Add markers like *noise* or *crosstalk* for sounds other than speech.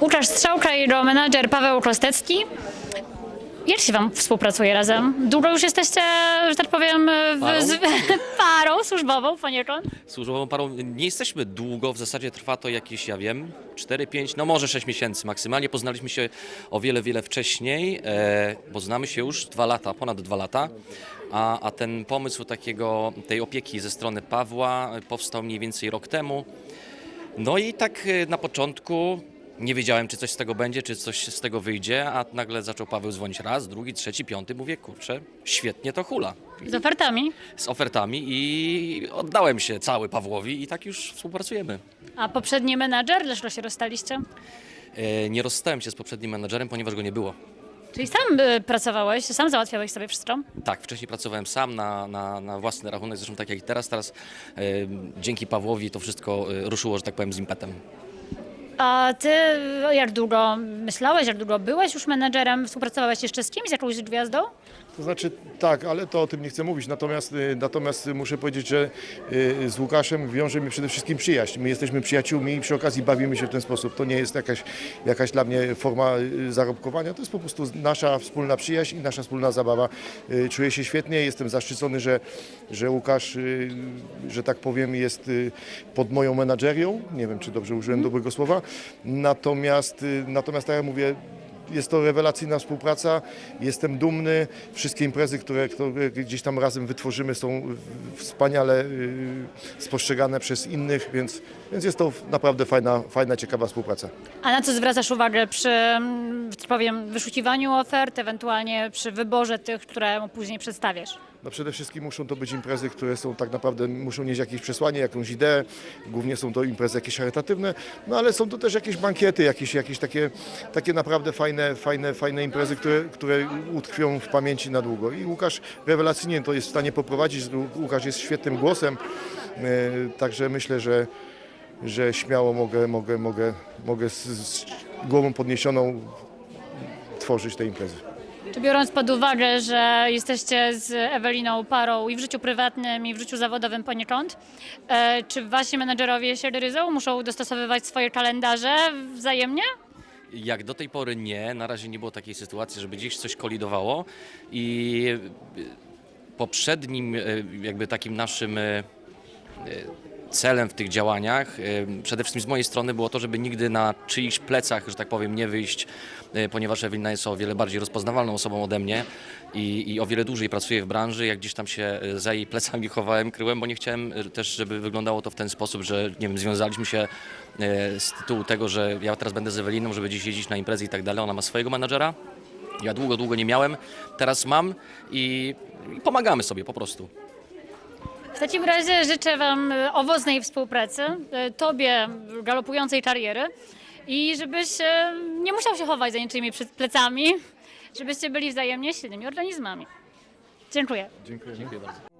Łukasz Strzałka i jego menadżer Paweł Kostecki. Jak się wam współpracuje razem? Długo już jesteście, że tak powiem, w, Parą? z, *laughs* parą służbową poniekąd? Służbową parą nie jesteśmy długo, w zasadzie trwa to jakieś, ja wiem, 4-5, no może 6 miesięcy maksymalnie. Poznaliśmy się o wiele, wiele wcześniej, e, bo znamy się już 2 lata, ponad 2 lata. A, a ten pomysł takiego, tej opieki ze strony Pawła powstał mniej więcej rok temu. No i tak e, na początku nie wiedziałem, czy coś z tego będzie, czy coś z tego wyjdzie, a nagle zaczął Paweł dzwonić raz, drugi, trzeci, piąty. Mówię, kurczę, świetnie to hula. Z ofertami. Z ofertami i oddałem się cały Pawłowi i tak już współpracujemy. A poprzedni menadżer, dlaczego się rozstaliście? E, Nie rozstałem się z poprzednim menadżerem, ponieważ go nie było. Czyli sam y, pracowałeś, sam załatwiałeś sobie wszystko? Tak, wcześniej pracowałem sam na, na, na własny rachunek, zresztą tak jak i teraz. Teraz e, dzięki Pawłowi to wszystko e, ruszyło, że tak powiem, z impetem. A ty y, jak długo myślałeś, jak długo byłeś już menadżerem? Współpracowałeś jeszcze z kimś, z jakąś gwiazdą? To znaczy tak, ale to o tym nie chcę mówić. Natomiast, y, natomiast muszę powiedzieć, że y, z Łukaszem wiąże mnie przede wszystkim przyjaźń. My jesteśmy przyjaciółmi i przy okazji bawimy się w ten sposób. To nie jest jakaś, jakaś dla mnie forma y, zarobkowania, to jest po prostu nasza wspólna przyjaźń i nasza wspólna zabawa. Y, Czuję się świetnie, jestem zaszczycony, że, że Łukasz, y, że tak powiem, jest y, pod moją menadżerią. Nie wiem, czy dobrze użyłem dobrego słowa. Natomiast, y, natomiast tak jak mówię, jest to rewelacyjna współpraca. Jestem dumny. Wszystkie imprezy, które, które gdzieś tam razem wytworzymy, są wspaniale y, spostrzegane przez innych, więc, więc jest to naprawdę fajna, fajna, ciekawa współpraca. A na co zwracasz uwagę przy, mm, powiem, wyszukiwaniu ofert, ewentualnie przy wyborze tych, które później przedstawiasz? No przede wszystkim muszą to być imprezy, które są tak naprawdę, muszą nieść jakieś przesłanie, jakąś ideę. Głównie są to imprezy jakieś charytatywne, no ale są to też jakieś bankiety, jakieś, jakieś takie, takie naprawdę fajne, fajne, fajne imprezy, które, które utkwią w pamięci na długo. I Łukasz rewelacyjnie to jest w stanie poprowadzić. Łukasz jest świetnym głosem, e, także myślę, że, że śmiało mogę, mogę, mogę, mogę z, z głową podniesioną tworzyć te imprezy. Czy biorąc pod uwagę, że jesteście z Eweliną parą i w życiu prywatnym, i w życiu zawodowym poniekąd, e, czy wasi menedżerowie się ryzą? Muszą dostosowywać swoje kalendarze wzajemnie? Jak do tej pory nie, na razie nie było takiej sytuacji, żeby gdzieś coś kolidowało i e, poprzednim e, jakby takim naszym celem w tych działaniach, e, przede wszystkim z mojej strony było to, żeby nigdy na czyichś plecach, że tak powiem, nie wyjść, e, ponieważ Ewelina jest o wiele bardziej rozpoznawalną osobą ode mnie i, i o wiele dłużej pracuje w branży, jak gdzieś tam się e, za jej plecami *laughs* chowałem, kryłem, bo nie chciałem też, żeby wyglądało to w ten sposób, że nie wiem, związaliśmy się z tytułu tego, że ja teraz będę z Eweliną, żeby gdzieś jeździć na imprezy i tak dalej. Ona ma swojego menadżera. Ja długo, długo nie miałem, teraz mam i, i pomagamy sobie po prostu. W takim razie życzę Wam e, owocnej współpracy, e, Tobie galopującej kariery i żebyś e, nie musiał się chować za niczyimi przed plecami, żebyście byli wzajemnie silnymi organizmami. Dziękuję. Dziękuję. Dziękuję bardzo.